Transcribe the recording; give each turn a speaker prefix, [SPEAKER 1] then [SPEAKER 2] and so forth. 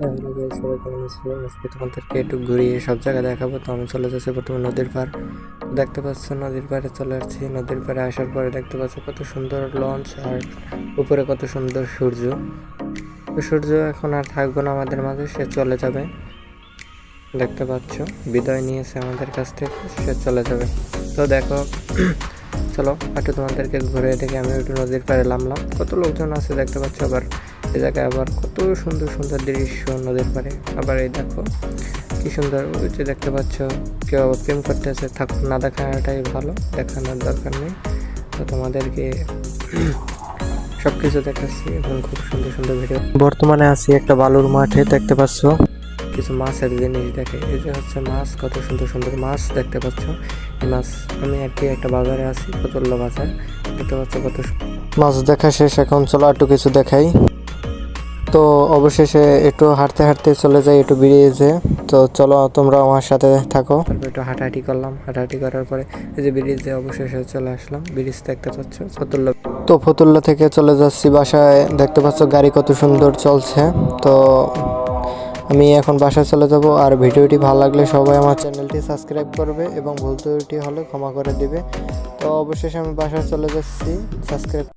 [SPEAKER 1] Hello guys সবাই কেমন আছো? আজকে তোমাদেরকে একটু ঘুরিয়ে সব জায়গা দেখাবো। তো আমি চলে যাচ্ছি প্রথমে নদীর পার দেখতে পাচ্ছ, নদীর পাড়ে চলে আসছি। নদীর পাড়ে আসার পরে দেখতে পাচ্ছ কত সুন্দর লঞ্চ আর উপরে কত সুন্দর সূর্য। সূর্য এখন আর থাকবে না আমাদের মাঝে, সে চলে যাবে। দেখতে পাচ্ছ, বিদায় নিয়েছে আমাদের কাছ থেকে, সে চলে যাবে। তো দেখো, চলো একটু তোমাদেরকে ঘুরে দেখে। আমি একটু নদীর পাড়ে নামলাম। কত লোকজন আছে দেখতে পাচ্ছ, আবার এই জায়গায় আবার কত সুন্দর সুন্দর দৃশ্য নদীর পারে আবার এই দেখো, কি সুন্দর যে দেখতে পাচ্ছ, কেউ আবার প্রেম করতে করতেছে। থাকুক না দেখানোটাই ভালো, দেখানোর দরকার নেই। তো তোমাদেরকে সব কিছু দেখাচ্ছি এবং খুব সুন্দর সুন্দর ভিডিও বর্তমানে আছি একটা বালুর মাঠে, দেখতে পাচ্ছ? কিছু মাছের জিনিস দেখে। এই যে হচ্ছে মাছ, কত সুন্দর সুন্দর মাছ দেখতে পাচ্ছ। এই মাছ, আমি আর কি একটা বাজারে আছি ফতুল্লা বাজার। দেখতে পাচ্ছ কত মাছ দেখা শেষ, এখন চলো একটু কিছু দেখাই। তো অবশেষে একটু হাঁটতে হাঁটতে চলে যাই একটু ব্রিজে তো চলো তোমরা আমার সাথে থাকো। একটু হাঁটাহাঁটি করলাম। হাঁটাহাঁটি করার পরে এই যে ব্রিজে অবশেষে চলে আসলাম। ব্রিজ দেখতে পাচ্ছ ফতুল্লা। তো ফতুল্লা থেকে চলে যাচ্ছি বাসায়। দেখতে পাচ্ছ গাড়ি কত সুন্দর চলছে। তো আমি এখন বাসায় চলে যাব। আর ভিডিওটি ভালো লাগলে সবাই আমার চ্যানেলটি সাবস্ক্রাইব করবে এবং ভুল ত্রুটি হলে ক্ষমা করে দিবে। তো অবশেষে আমি বাসায় চলে যাচ্ছি। সাবস্ক্রাইব